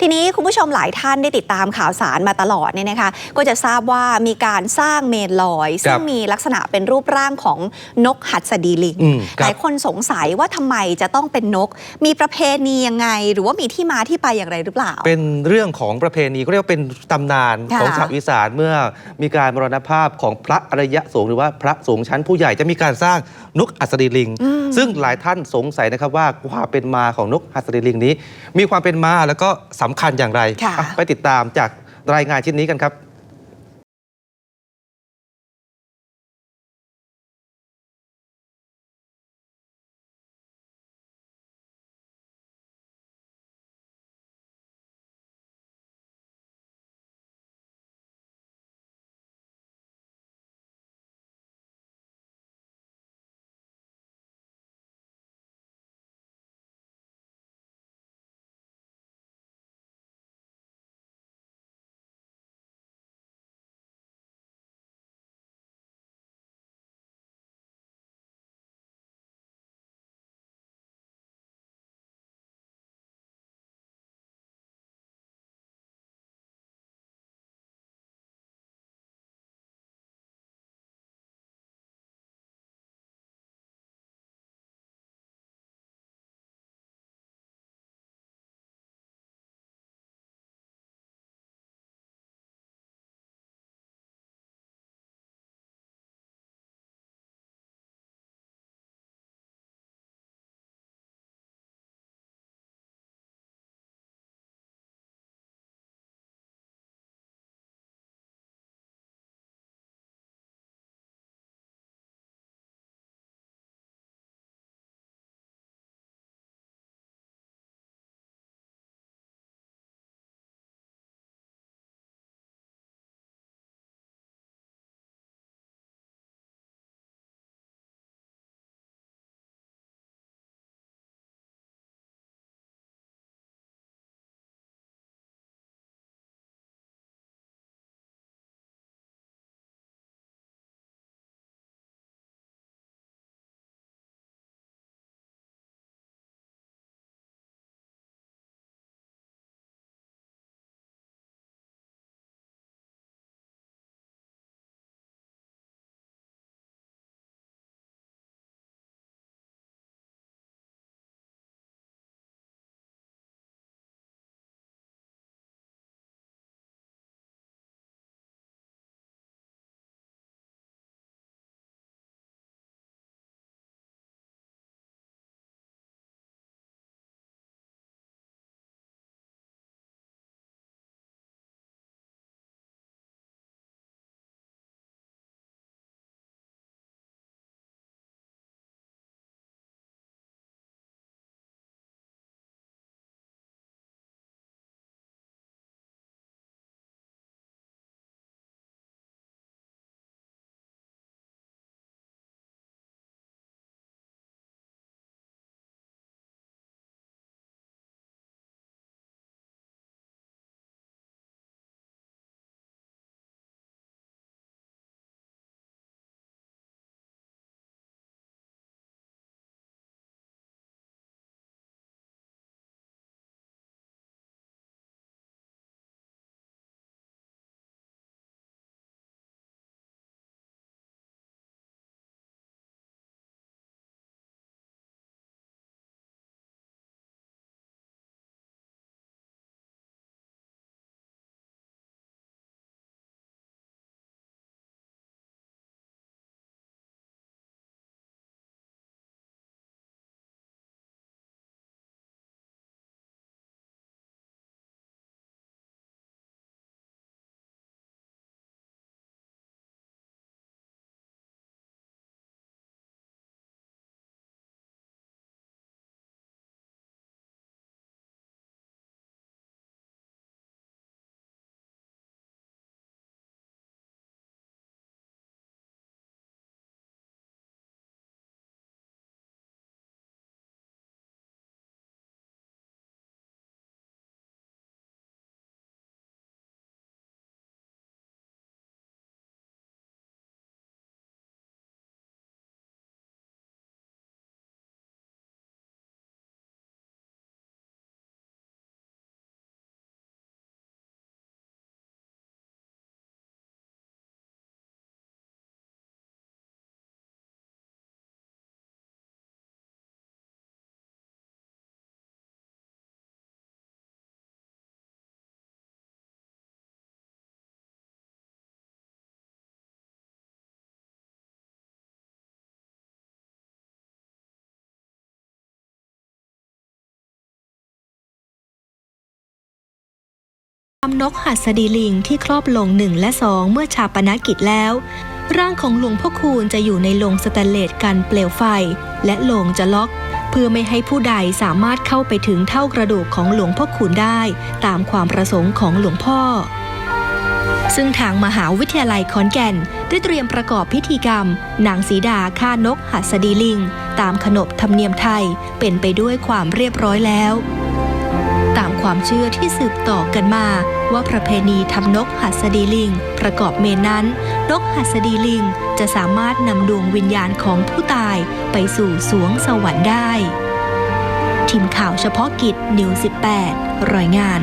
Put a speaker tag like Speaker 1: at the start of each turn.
Speaker 1: ทีนี้คุณผู้ชมหลายท่านได้ติดตามข่าวสารมาตลอดเนี่ยนะคะ ก็จะทราบว่ามีการสร้างเมนลอย ซึ่งมีลักษณะเป็นรูปร่างของนกหัดสดีลิง
Speaker 2: อืมค
Speaker 1: ห
Speaker 2: รับ
Speaker 1: ลายคนสงสัยว่าทำไมจะต้องเป็นนก มีประเพณียังไง หรือว่ามีที่มาที่ไปอย่างไรหรือเปล่า
Speaker 2: เป็นเรื่องของประเพณีก็เรียกว่าเป็นตำนาน
Speaker 1: ค่ะ
Speaker 2: ของชาวอีสานเมื่อมีการมรณภาพของพระอริยสงฆ์หรือว่าพระสงฆ์ชั้นผู้ใหญ่จะมีการสร้างนกอัศดีลิง
Speaker 1: อืม
Speaker 2: ซึ่งหลายท่านสงสัยนะครับว่าความเป็นมาของนกอัศดีลิงนี้ มีความเป็นมาแล้วก็สำคัญอย่างไร
Speaker 1: ค่ะ
Speaker 2: อะไปติดตามจากรายงานชิ้นนี้กันครับำ
Speaker 3: นกหัสดีลิงที่ครอบลงหนึ่งและสองเมื่อชาปนกิจแล้ว ร่างของหลวงพ่อคูณจะอยู่ในโลงสแตนเลสกันเปลวไฟ และโลงจะล็อก เพื่อไม่ให้ผู้ใดสามารถเข้าไปถึงเท่ากระดูกของหลวงพ่อคูณได้ ตามความประสงค์ของหลวงพ่อ ซึ่งทางมหาวิทยาลัยขอนแก่น ได้เตรียมประกอบพิธีกรรมนางสีดาฆ่านกหัสดีลิง ตามขนบธรรมเนียมไทยเป็นไปด้วยความเรียบร้อยแล้ว ตามความเชื่อที่สืบต่อกันมา ว่าประเพณีทำนกหัสดีลิง ประกอบเมนนั้น นกหัสดีลิงจะสามารถนำดวงวิญญาณของผู้ตายไปสู่สวงสวรรค์ได้ ทีมข่าวเฉพาะกิจนิว18 รายงาน